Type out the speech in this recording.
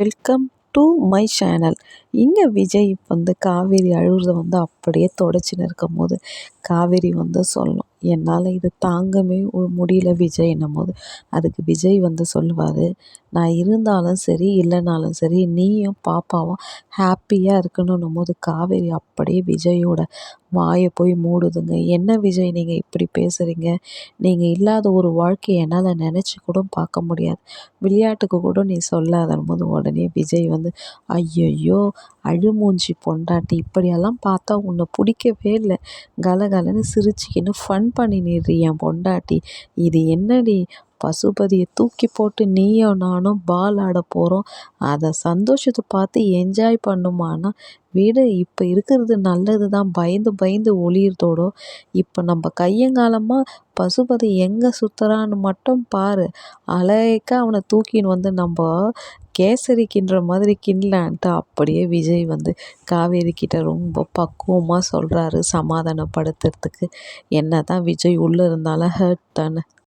Welcome to my channel இங்கே விஜய் வந்து காவேரி அழுகுறதை வந்து அப்படியே தொடச்சின்னு இருக்கும்போது காவேரி வந்து சொல்லும் என்னால் இது தாங்கவே முடியல விஜய்ன்னும் போது அதுக்கு விஜய் வந்து சொல்லுவார் நான் இருந்தாலும் சரி இல்லைனாலும் சரி நீயும் பாப்பாவும் ஹாப்பியாக இருக்கணுன்னும் போது காவேரி அப்படியே விஜயோட வாயை போய் மூடுதுங்க. என்ன விஜய் நீங்கள் இப்படி பேசுகிறீங்க நீங்கள் இல்லாத ஒரு வாழ்க்கையை என்னால் நினச்சி கூட பார்க்க முடியாது. விளையாட்டுக்கு கூட நீ சொல்லாதன்னும் போது உடனே விஜய் வந்து ஐயையோ அழுமூஞ்சி பொண்டாட்டி இப்படியெல்லாம் பார்த்தா உன்னை பிடிக்கவே இல்லை. கலகலன்னு சிரிச்சுக்கின்னு ஃபன் பண்ணி நிறு என் பொண்டாட்டி. இது என்னடி? பசுபதியை தூக்கி போட்டு நீயும் நானும் பால் ஆட போகிறோம் அதை சந்தோஷத்தை பார்த்து என்ஜாய் பண்ணுமான்னா வீடு இப்போ இருக்கிறது நல்லது தான் பயந்து பயந்து ஒளியிறதோட இப்போ நம்ம கையங்காலமாக பசுபதி எங்கே சுற்றுறான்னு மட்டும் பாரு. அழகா அவனை தூக்கின்னு வந்து நம்ம கேசரி கிண்டுற மாதிரி கிண்டலான்ட்டு அப்படியே விஜய் வந்து காவேரி கிட்ட ரொம்ப பக்குவமாக சொல்கிறாரு சமாதானப்படுத்துறதுக்கு. என்ன தான் விஜய் உள்ளே இருந்தாலும் ஹர்ட் தானே.